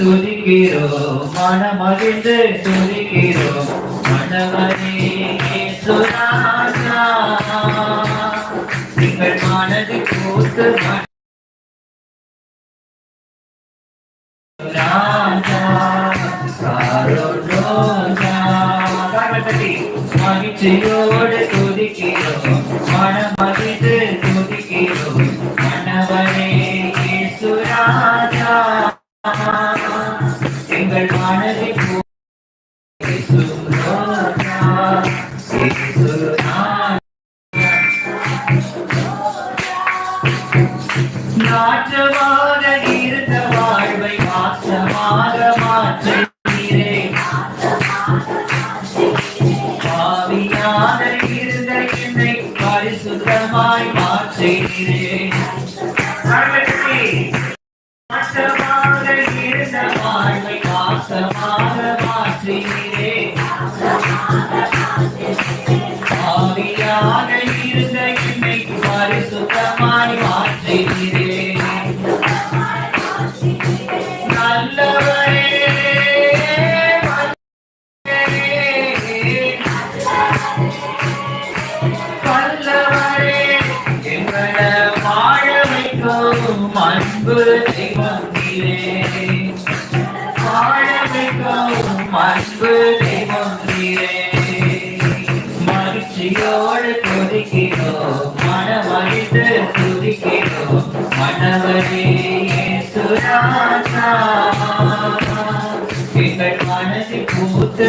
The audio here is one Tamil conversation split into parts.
துதிக்கிறோம். மனமகிழ்ந்து துதிக்கிறோம். மனவரே நீங்கள் மனது கூத்து மகிழ்ச்சியோடு துதிக்கிறோம். மனமகிழ்ந்து துதிக்கிறோம். மனவரே சுராஜா எங்கள் மனதை நாற்றமாக இருந்த வாழ்வை மாற்றமாக மாற்றீரே பாவியாக இருந்த என்னை பரிசுத்தமாய் மாற்றீரே மாற்றமாக இருந்த வாழ்வை ஆவியாக இருந்த என்னை பரிசுத்தமாய் நல்லவரே அன்பு தெய்வம் நீரே. வைக்கும் அன்பு மகிழ்ச்சியோடு துதிக்கிறோம். மனமழித்து துதிக்கிறோம் மனவரே எங்கள் மனதில் பூத்து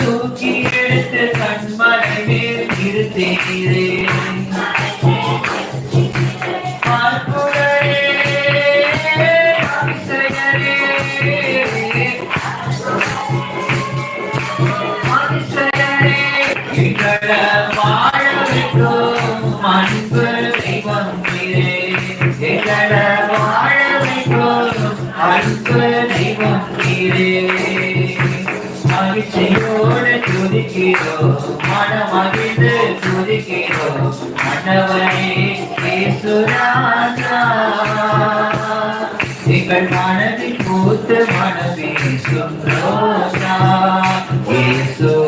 அன்பு தெய்வம் நீரே எங்களை வாழ வைக்கும் அன்பு தெய்வம் நீரே மகிழ்ச்சியோடு துதிக்கிறோம் மனமகிழ்ந்து துதிக்கிறோம் மன்னவனே இயேசுராஜா எங்கள் மனதில் பூத்து மனமேசும் ரோஜா இயேசுராஜா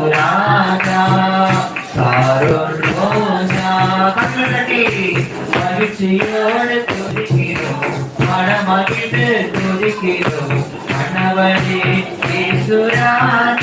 மகிழ்ச்சியோடு துதிக்கிறோம். மனமகிழ்ந்து துதிக்கிறோம். கணவனே ஈஸ்வரான